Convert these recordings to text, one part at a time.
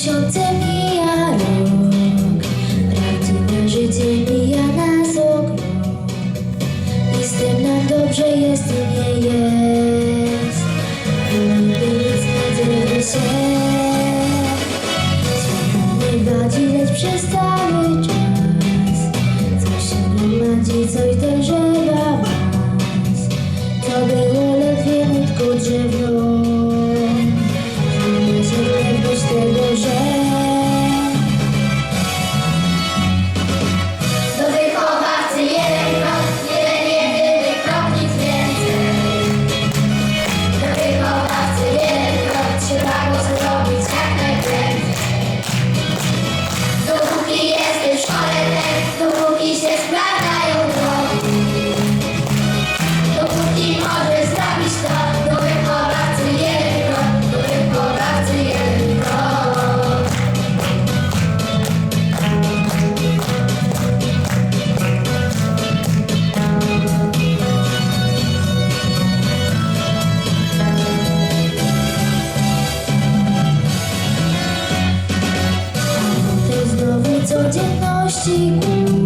miesiące mija rok Prawdziwe życie mija nas o krok I z nam dobrze jest i nie jest. Nigdy nic nie dzieje się Świat nie wadzi, lecz przez cały czas. Coś się gromadzi, coś dojrzewa w nas To było ledwie mutko drzewo codzienności.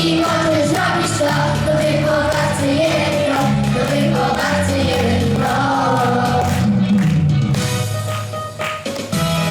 Lima.